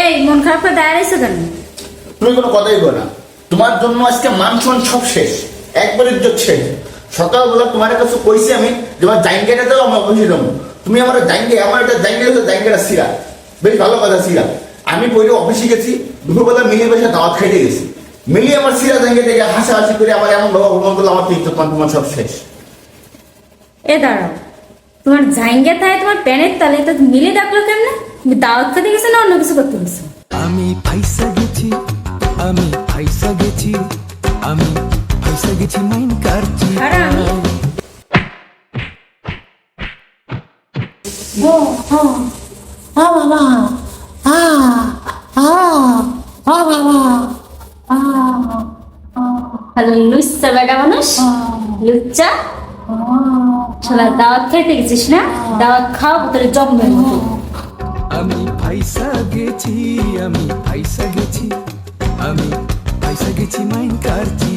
এই মন খারাপ করে দাঁড়াইছো কেন? তুমি কোনো কথাই বলো না। তোমার জন্য আজকে মান সম্মান সব শেষ। একবার ইজ্জত শেষ। সকালবেলা তোমার কাছে কইছি আমি যে আমার জাইঙ্গাটা দাও আমার দেবো তুমি আমার জাইঙ্গে আমার একটা জাইঙ্গে জাইঙ্গাটা সিরা। বেশ ভালো কথা সিরা। আমি পরে অফিসে গেছি দুপুরবেলা মিলিয়ে বসে দাওয়াত খাইতে গেছি। মিলিয়ে আমার সিরা জাইঙ্গে থেকে হাসাহাসি করে আমার এমন বাবা ভগবান করল আমার ইজ্জত মান তোমার সব শেষ। এ দাঁড়াও। তোমার জাইঙ্গা তাই তোমার প্যানের তালে তো মিলে ডাকলো কেমনে? দাওয়াত খেতে গেছো না অন্য কিছু করতে গেছো আমি ফাইসা গেছি আমি ফাইসা গেছি আমি ফাইসা গেছি মাইন কারছি ও ও ও বাবা আ আ ও বাবা আ হ্যালো লুচ্চা বেটা মানুষ লুচ্চা শালা দাওয়াত খাইতে গেছিস না দাওয়াত খাও তোর জম্মের মতো ফাইসা গেছি আমি ফাইসা গেছি আমি ফাইসা গেছি মাইন কারছি